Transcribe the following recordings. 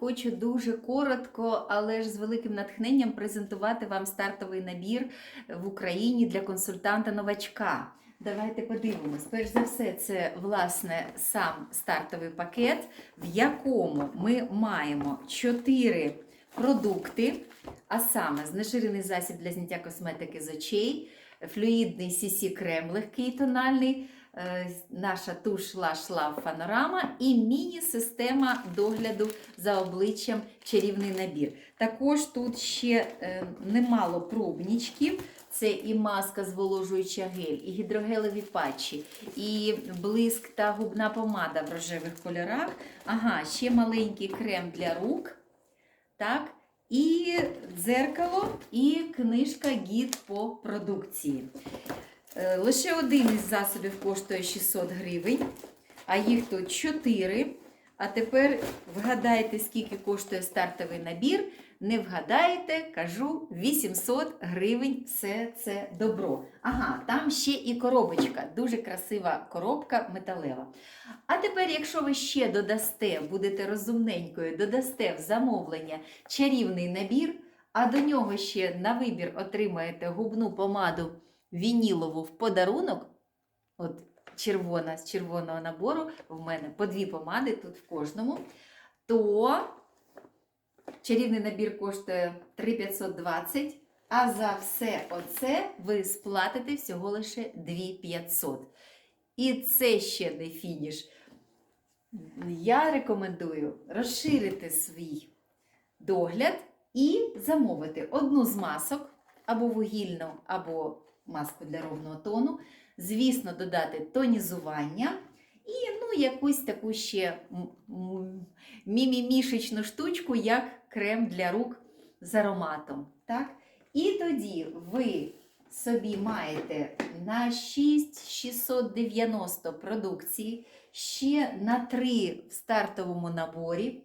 хочу дуже коротко, але ж з великим натхненням презентувати вам стартовий набір в Україні для консультанта-новачка. Давайте подивимось. Перш за все, це власне сам стартовий пакет, в якому ми маємо 4 продукти, а саме знежирений засіб для зняття косметики з очей, флюїдний CC крем легкий тональний, наша туш Lush Love Panorama і міні-система догляду за обличчям чарівний набір. Також тут ще е, немало пробничків. Це і маска зволожуюча гель, і гідрогелеві патчі, і блиск та губна помада в рожевих кольорах. Ага, ще маленький крем для рук. Так, і дзеркало, і книжка гід по продукції. Е, Лише один із засобів коштує 600 гривень, а їх тут 4. А тепер вгадайте, скільки коштує стартовий набір. Не вгадаєте, кажу 800 гривень все це добро. Ага, там ще і коробочка. Дуже красива коробка металева. А тепер, якщо ви ще додасте, будете розумненькою, додасте в замовлення чарівний набір, а до нього ще на вибір отримаєте губну помаду вінілову в подарунок. От червона з червоного набору, в мене по дві помади тут в кожному, то чарівний набір коштує 3520, а за все оце ви сплатите всього лише 2500. І це ще не фініш. Я рекомендую розширити свій догляд і замовити одну з масок або вугільну, або маску для ровного тону. Звісно, додати тонізування і ну, якусь таку ще мімімішечну штучку, як крем для рук з ароматом. Так? І тоді ви собі маєте на 6690 продукції, ще на 3 в стартовому наборі,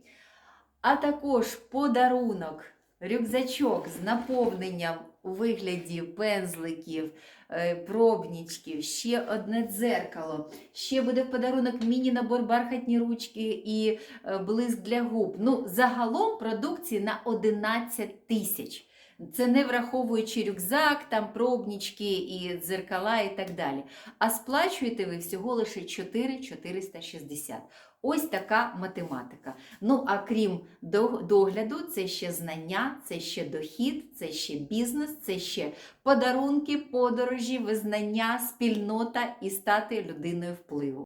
а також подарунок, рюкзачок з наповненням у вигляді пензликів, е, пробнічків, ще одне дзеркало, ще буде в подарунок міні-набор бархатні ручки і е, блиск для губ. Ну, загалом продукції на 11 тисяч. Це не враховуючи рюкзак, там пробнічки і дзеркала і так далі. А сплачуєте ви всього лише 4,460. Ось така математика. Ну, а крім догляду, це ще знання, це ще дохід, це ще бізнес, це ще подарунки, подорожі, визнання, спільнота і стати людиною впливу.